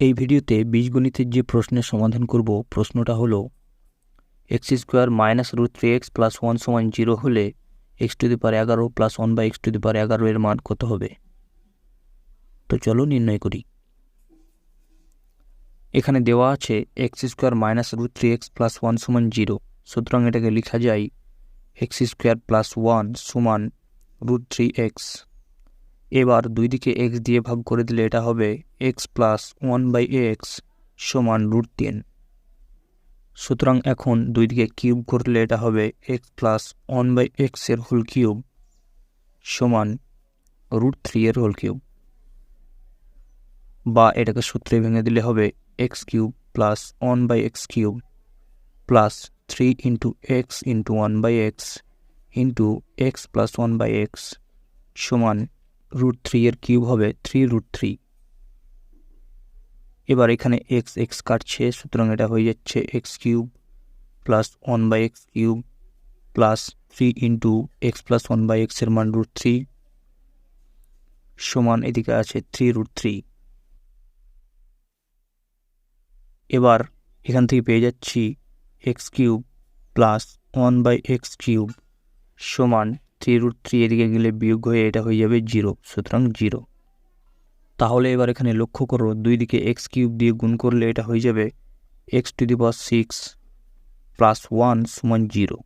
এই ভিডিওতে বীজগণিতের যে প্রশ্নের সমাধান করব, প্রশ্নটা হলো x square minus root three x plus one সমান জিরো হলে এক্স টু দি পার এগারো plus one by x to the power এগারো এর মান কত হবে? তো চলো নির্ণয় করি। এখানে দেওয়া আছে x square minus root three x plus one সমান জিরো সুতরাং এটাকে লেখা যায় এক্স স্কোয়ার প্লাস ওয়ান সমান রুট থ্রি এক্স এবার দুই দিকে এক্স দিয়ে ভাগ করে দিলে এটা হবে x plus one by x সমান রুট তিন সুতরাং এখন দুই দিকে কিউব করলে এটা হবে এক্স প্লাস ওয়ান বাই এক্সের হোল কিউব সমান রুট থ্রি এর হোল কিউব বা এটাকে সূত্রে ভেঙে দিলে হবে x cube plus one by x cube plus three into x into one by x into x plus one by x সমান রুট থ্রি এর কিউব হবে থ্রি রুট থ্রি এবার এখানে এক্স এক্স কাটছে, সুতরাং এটা হয়ে যাচ্ছে x cube plus one by x cube plus three into x plus one by এক্সের মান রুট থ্রি সমান এদিকে আছে থ্রি রুট থ্রি এবার এখান থেকে পেয়ে যাচ্ছি x cube plus one by x cube সমান থ্রি রুট থ্রি এদিকে গেলে বিয়োগ হয়ে এটা হয়ে যাবে জিরো সুতরাং জিরো তাহলে এবার এখানে লক্ষ্য করো, দুই দিকে এক্স কিউব দিয়ে গুণ করলে এটা হয়ে যাবে x to the power six plus one সমান জিরো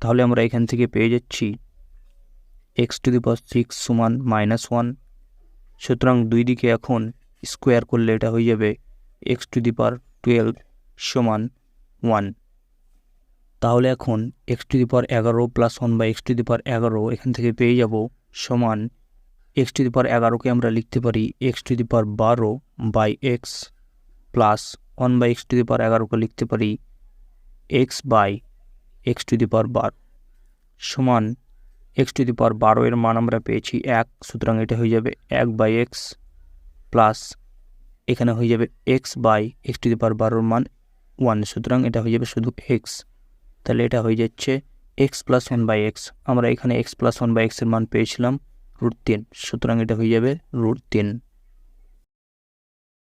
তাহলে আমরা এখান থেকে পেয়ে যাচ্ছি x to the power six সমান মাইনাস ওয়ান সুতরাং দুই দিকে এখন স্কোয়ার করলে এটা হয়ে যাবে x to the power twelve সমান ওয়ান তাহলে এখন এক্স টু দি পাওয়ার এগারো plus one by x to the power এগারো এখান থেকে পেয়ে যাব সমান এক্স টু দি পাওয়ার এগারোকে আমরা লিখতে পারি এক্স টু দি পাওয়ার বারো by x plus one by x to the power এগারোকে লিখতে পারি x by x to the power বারো সমান এক্স টু দি পাওয়ার বারো এর মান আমরা পেয়েছি এক, সুতরাং এটা হয়ে যাবে এক বাই এক্স প্লাস এখানে হয়ে যাবে x by x to the power বারোর মান ওয়ান সুতরাং এটা হয়ে যাবে শুধু এক্স তাহলে এটা হয়ে যাচ্ছে x plus one by x আমরা এখানে এক্স প্লাস ওয়ান বাই এক্সের মান পেয়েছিলাম রুট তিন, সুতরাং এটা হয়ে যাবে রুট তিন।